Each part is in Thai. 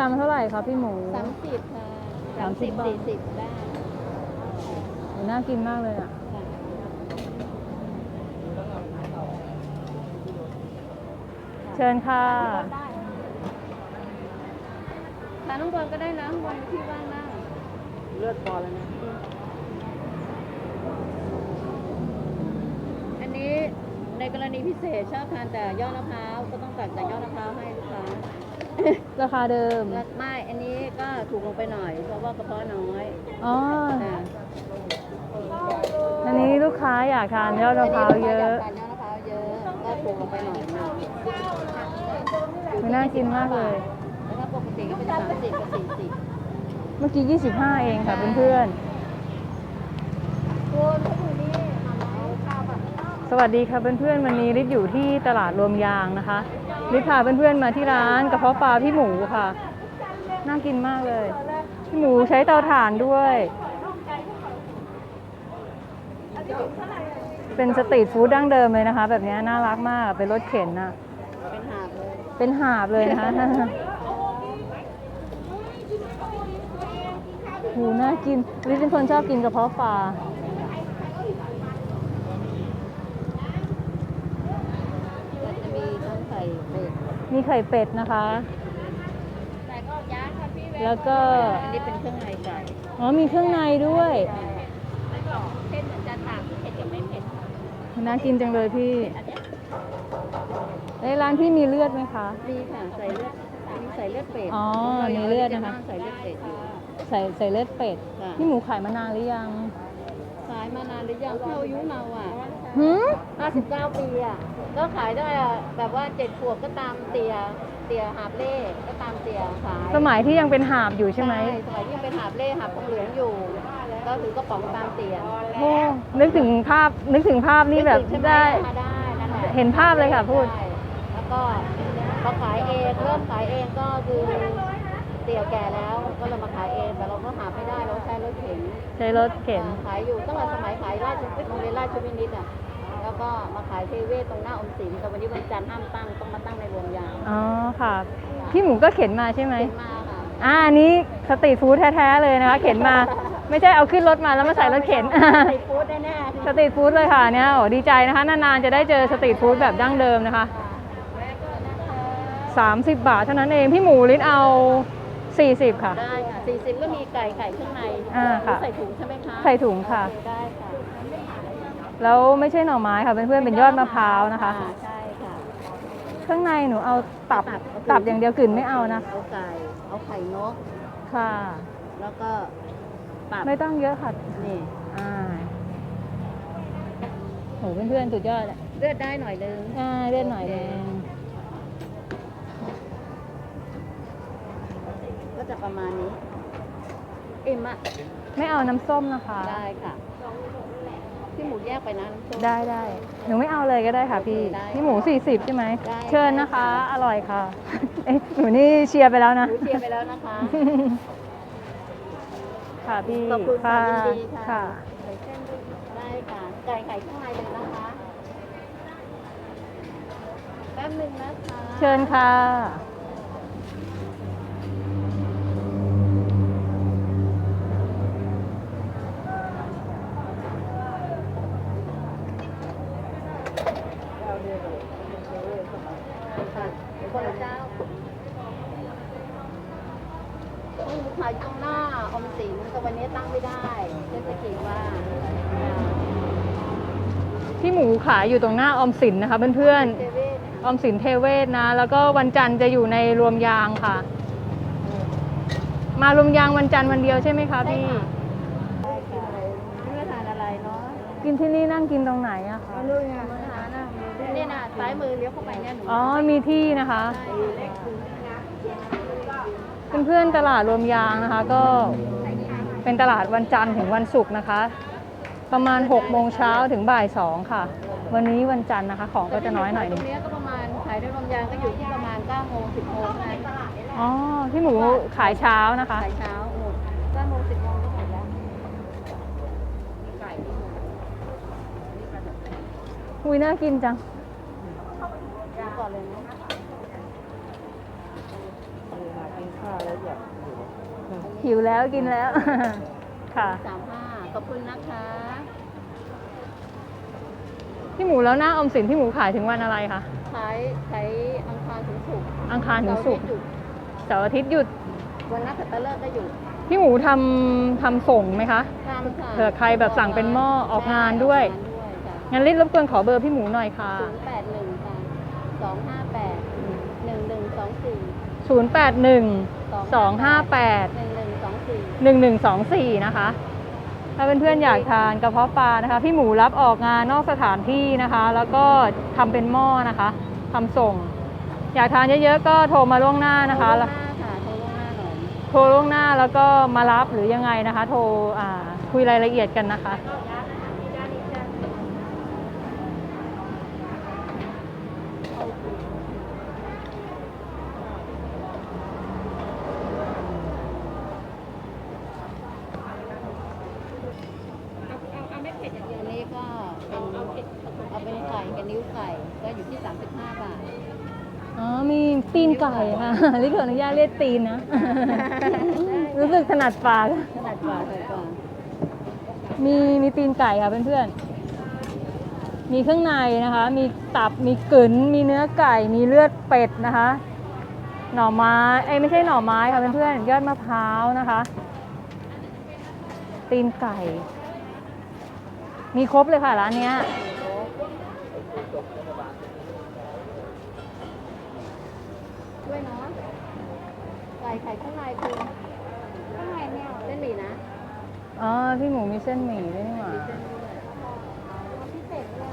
ชามเท่าไหร่คะพี่หมูสามสิบค่ะสามสิบบาทสี่สิบได้โอ้น่ากินมากเลยอะค่ะเชิญค่ะทานข้างบนก็ได้นะข้างบนมีที่ว่างนั่งเลือดพอแล้วนะ อันนี้ในกรณีพิเศษชอบทานแต่ยอดมะพร้าว ก็ต้องตัดแต่ยอดมะพร้าวให้ลูกค้า ราคาเดิมแล้วไม่ อันนี้ก็ถูกลงไปหน่อย เพราะว่ากระเพาะน้อยอ๋อ ค่ะอันนี้ลูกค้าอยากทานยอดมะพร้าวเยอะนนี้ลูกค้าอยากทานยอดมะพร้าวเยอะ ก็ถูกลงไปหน่อยนึงมันน่ากินมากเลย แล้วถ้าปกติก็เป็นสามสิบกับสี่สิบเมื่อกี้ 25 เองค่ะเพื่อนคุณเขาอยู่นี่มาไหมข้าวแบบๆสวัสดีค่ะเพื่อนๆวันนี้ริดอยู่ที่ตลาดรวมยางนะคะ ริพาเพื่อนๆมาที่ร้านกระเพาะปลาพี่หมูค่ะ น่ากินมากเลย พี่หมูใช้เตาถ่านด้วย เป็นสตรีทฟู้ดดั้งเดิมเลยนะคะ แบบนี้น่ารักมาก เป็นรถเข็นน่ะ เป็นหาบเลยเป็นหาบเลยนะคะหูน่ากินลิซเป็นคนชอบกินกระเพาะปลา ก็จะมีต้นไข่เป็ดมีไข่เป็ดนะคะ แต่ก็ยากค่ะพี่แล้วก็ อันนี้เป็นเครื่องในไก่อ๋อมีเครื่องในด้วยแล้วก็เส้นเหมือนจะต่างเผ็ดกับไม่เผ็ดน่ากินจังเลยพี่อันเนี้ยในร้านพี่มีเลือดไหมคะ มีค่ะใส่เลือดมีใส่เลือดเป็ดอ๋อรามีเลือดนะคะ ใส่เลือดเป็ดอยู่ ใส่ใส่เลือดเป็ดค่ะ พี่หมูขายมานานหรือยัง ขายมานานหรือยังเท่าอายุเราอะ หืม59 ปีอะ ก็ขายได้อะแบบว่าเจ็ดขวบก็ตามเตีย เตียหาบเล่ก็ตามเตียขายสมัยที่ยังเป็นหาบอยู่ใช่ไหมสมัยที่ยังเป็นหาบเล่หาบทองเหลืองอยู่ ก็ถือกระป๋องตามเตียโอ้นึกถึงภาพนึกถึงภาพนี่แบบใช่หมได้ค่ะได้นั่นแหละเห็นภาพเลยค่ะพูดใช่แล้วก็พอขายเองเริ่มขายเองก็คือเตี่ยแก่แล้วก็เลยมาขายเองแต่เราก็หาไม่ได้เราใช้รถเข็น ใช้รถเข็น ขายอยู่ตั้งแต่สมัยขายราชวิทย์โรงเรียนราชวินิตอะ แล้วก็มาขายเทเวศตรงหน้าอมสินแต่วันนี้วันจันทร์ห้ามตั้งต้องมาตั้งในโรงยางอ๋อค่ะ พี่หมูก็เข็นมาใช่ไหม เข็นมาค่ะอ่าอันนี้สตรีทฟู้ดแท้ๆเลยนะคะ เข็นมา ไม่ใช่เอาขึ้นรถมาแล้วมาใส่รถเข็นสตรีทฟู้ดแน่ๆสตรีทฟู้ดเลยค่ะเนี่ยโอ้ดีใจนะคะนานๆจะได้เจอสตรีทฟู้ดแบบดั้งเดิมนะคะแล้วก็นะคะ30 บาทเท่านั้นเอง พี่หมูลิ้นเอา 40 ค่ะ ได้ค่ะ40ก็มีไก่ไข่เครื่องในอ่าค่ะใส่ถุงใช่ไหมคะใส่ถุงค่ะ โอเได้ค่ะแล้วไม่ใช่หน่อไม้ค่ะเพื่อนๆเป็นยอดมะพร้าวนะคะ อ่าใช่ค่ะเครื่องในหนูเอาตับตับตับอย่างเดียวกลิ่นไม่เอานะเอาไก่เอาไข่นก ค่ะ แล้วก็ตับไม่ต้องเยอะค่ะนี่อ่าโหเพื่อนๆสุดยอดอะเลือดได้หน่อยนึง อ่าเลือดหน่อยแดง จะประมาณนี้อิ่มอะไม่เอาน้ำส้มนะคะ ได้ค่ะพี่หมูแยกไปนะน้ำส้ม ได้ได้หนูไม่เอาเลยก็ได้ค่ะพี่ได้พี่หมู 40 ใช่ไหม ได้เชิญนะคะอร่อยค่ะเอ๊ะหนูนี่เชียร์ไปแล้วนะหมูเชียร์ไปแล้วนะคะ ค่ะพี่ขอบคุณค่ะยินดีค่ะ ค่ะ ใส่เส้นด้วยได้ค่ะไก่ไข่ข้างในเลยนะคะ แป๊บหนึงนะคะ เชิญค่ะค่ะคนละเจ้านี่หมูขายตรงหน้าอมสินแต่วันนี้ตั้งไม่ได้เทศกิจว่า พี่หมูขายอยู่ตรงหน้าออมสินนะคะเพื่อนเทเวศๆออมสินเทเวศนะ แล้วก็วันจันทร์จะอยู่ในรวมยางค่ะ มารวมยางวันจันทร์วันเดียวใช่ไหมคะพี่ได้ค่ะนี่มาทานอะไรเนาะกินที่นี่นั่งกินตรงไหนอะคะนู่นไงมาทานนะนี่นะซ้ายมือเลี้ยวเข้าไปเนี่ยหนูอ๋อมีที่นะคะเพื่อนๆตลาดรวมยางนะคะ ก็เป็นตลาดวันจันทร์ถึงวันศุกร์นะคะ ประมาณ6โมงเช้าถึงบ่าย2ค่ะ วันนี้วันจันทร์นะคะ ของก็จะน้อยหน่อยตนึรงงนี้ก็ประมาณขายได้รวมยางก็อยู่ที่ประมาณ9โมง10โมงนะอ๋อพี่หมูขายเช้านะคะ ขายเช้าหมด9โมง10โมงก็หมดแล้วหุยน่ากินจัง ดูก่อนเลยเนาะหากินข้าวแล้วหิวแล้วกินแล้ว ค่ะ สามห้า ขอบคุณนะคะ พี่หมูแล้วหน้าออมสินพี่หมูขายถึงวันอะไรคะ ขายขายอังคารถึงศุกร์อังคารถึงศุกร์เสาร์อาทิตย์หยุดเสาร์อาทิตย์หยุด วันนักขัตฤกษ์ก็หยุดพี่หมูทำทำส่งไหมคะ ทำค่ะเผื่อใครแบบสั่งเป็นหม้อออกงานด้วยออกงานด้วยค่ะงั้นรีบรบกวนขอเบอร์พี่หมูหน่อยค่ะ ศูนย์แปดหนึ่งค่ะสองห้าแปดหนึ่งหนึ่งสองสี่081 258 หนึ่งหนึ่งสองสี่1124 นะคะ ถ้าเพื่อนๆอยากทานกระเพาะปลานะคะ พี่หมูรับออกงานนอกสถานที่นะคะ แล้วก็ทำเป็นหม้อนะคะทำส่ง อยากทานเยอะๆก็โทรมาล่วงหน้านะคะโทรแล้วล่วงหน้าค่ะโทรล่วงหน้าหน่อยโทรล่วงหน้าแล้วก็มารับหรือยังไงนะคะ โทรอ่าคุยรายละเอียดกันนะคะ อันนี้ก็เป็นเอาเป็นไข่กับนิ้วไก่ก็อยู่ที่ 35 บาท อ๋อ มีตีน ไก่ค่ะลิขออนุญาตเรียกตีนนะ รู้สึกถนัดปาก ขนาดกว่าเลยกว่ามีมีตีนไก่ค่ะเพื่อนๆ มีเครื่องในนะคะ มีตับ มีกึ๋นมีเนื้อไก่ มีเลือดเป็ดนะคะ หน่อไม้ เอ้ยไม่ใช่หน่อไม้ค่ะเพื่อนๆ ยอดมะพร้าวนะคะ ตีนไก่ มีครบเลยค่ะร้านเนี้ย ช่วยเนาะไก่ไข่ข้างในคือข้างในเนี่ยเส้นหมี่นะอ๋อพี่หมูมีเส้นหมี่ด้วยนี่หว่าพิเศษด้วย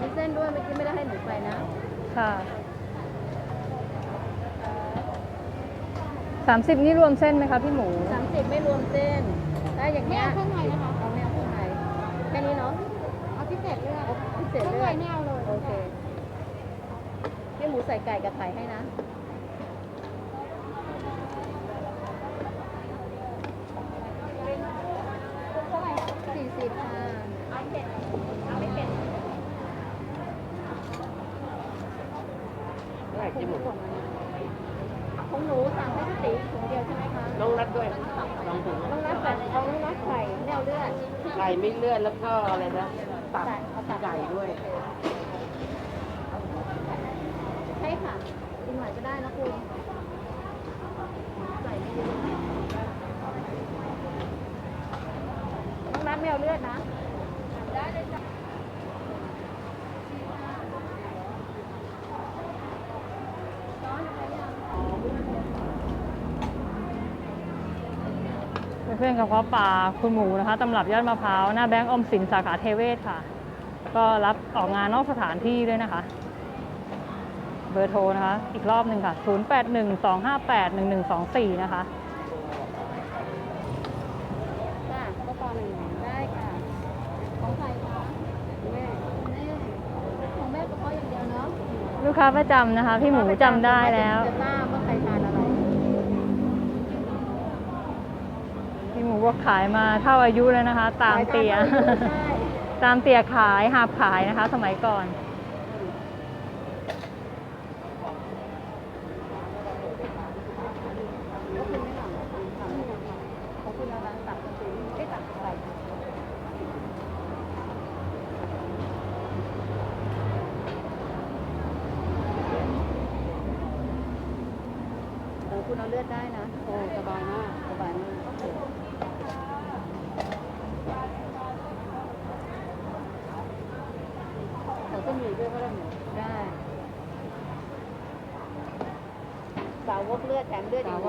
มีเส้นด้วยเมื่อกี้ไม่ได้ให้หนูไปนะ ค่ะสามสิบนี่รวมเส้นไหมคะพี่หมู30ไม่รวมเส้นได้อย่างเงี้ยไม่เอาเครื่องในนะคะเอาไม่เอาเครื่องในแค่นี้เนาะเอาพิเศษเลือดพิเศษเลือดไม่เอาเลยโอเคให้หมูใส่ไก่กับไข่ให้นะสี่สิบค่ะเอาเผ็ดเอาไม่เผ็ดได้กินหมดของหนูสั่งให้พี่ตีถุงเดียวใช่ไหมคะน้องรัดด้วยลองถุงต้องรัดใส่เอาต้องรัดไข่ไม่เอาเลือดไก่ไม่เลือดแล้วก็อะไรนะตับเอาตับไก่ด้วย ใช่ค่ะ กินใหม่ก็ได้นะคุณใส่ไม่เยอะต้องรัดไม่เอาเลือดนะ ได้เลยจ้ะเพื่อนกระเพาะปลาคุณหมูนะคะตำรับยอดมะพร้าว หน้าแบงก์อมสินสาขาเทเวศค่ะ ก็รับออกงานนอกสถานที่ด้วยนะคะ เบอร์โทรนะคะ อีกรอบหนึ่งค่ะ 0812581124 นะคะจ้ะก็ตอนหนึ่งได้ค่ะ ของใครคะแม่แม่ของแม่ก็เพาะอย่างเดียวเนาะลูกค้าประจำนะคะ พี่หมูจำได้แล้ว จะทราบว่าใครทานอะไรพี่หมูก็ขายมาเท่าอายุแล้วนะคะ ตามเตีย ใช่ ตามเตียขายหาบขายนะคะ สมัยก่อน ก็คือไม่หลังทำของคุณเอาร้านตับกระตุ้นไม่ตับไก่ เออคุณเอาเลือดได้นะ โอ้สบายมากสบายมากขอต้มหมี่ด้วยก็ได้หมูได้สาวกเลือดแถมเลือดอีก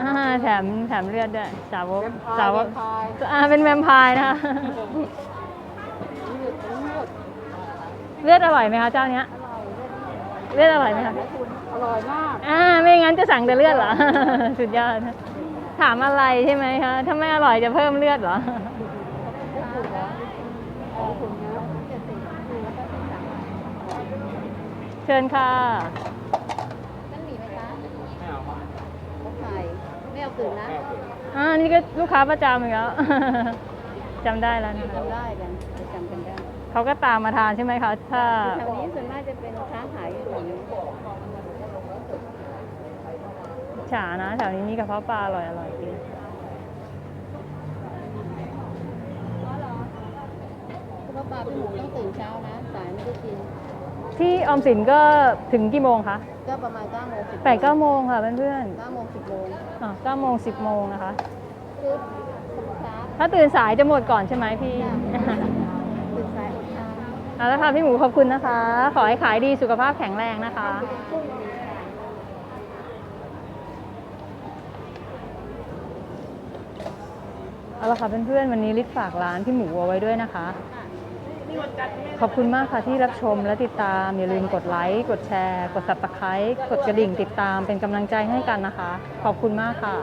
อ่าแถมแถมเลือดด้วยสาวกแวมไพร์สาวกแวมไพร์อ่าเป็นแวมไพร์นะคะเลือดทั้งหมดเลือดอร่อยไหมคะเจ้าเนี้ยอร่อยเลือดเลือดอร่อยไหมคะคุณอ ร่อยมาก อ่าไม่งั้นจะสั่งแต่เลือดเหรอ สุดยอดนะถามอะไรใช่ไหมคะ ถ้าไม่อร่อยจะเพิ่มเลือดเหรอได้ถูกแล้วขอบคุณนะเจ็ดสิบดูแล้วก็สิบสามบาทเชิญค่ะ นั่นหมี่ไหมคะไม่เอาครับเขาไข่ไม่เอาตื่นนะอ่านี่ก็ลูกค้าประจำอีกแล้ว จำได้แล้วนะคะจำได้กันจะจำกันได้เขาก็ตามมาทานใช่ไหมคะ ถ้า แถวนี้ส่วนมากจะเป็นค้าขายอยู่แถวนี้ ฉานะแถวนี้มีกระเพาะปลาอร่อยอร่อยจริงปลาพี่หมูต้องตื่นเช้านะสายไม่ได้กิน ที่ออมสินก็ถึงกี่โมงคะก็ประมาณ9โมง10แปดเก้าโมงค่ะเพื่อน9โมง10โมงอ๋อเก้าโมงสิบโมงนะคะถ้าตื่นสายจะหมดก่อนใช่ไหมพี่ ตื่นสายอดทานเอาละค่ะพี่หมูขอบคุณนะคะ ขอให้ขายดีสุขภาพแข็งแรงนะคะ เอาละค่ะเพื่อนๆวันนี้ลิศฝากร้านพี่หมูเอาไว้ด้วยนะคะ ขอบคุณมากค่ะที่รับชมและติดตาม อย่าลืมกดไลค์กดแชร์ กด subscribe กดกระดิ่งติดตามเป็นกำลังใจให้กันนะคะ ขอบคุณมากค่ะ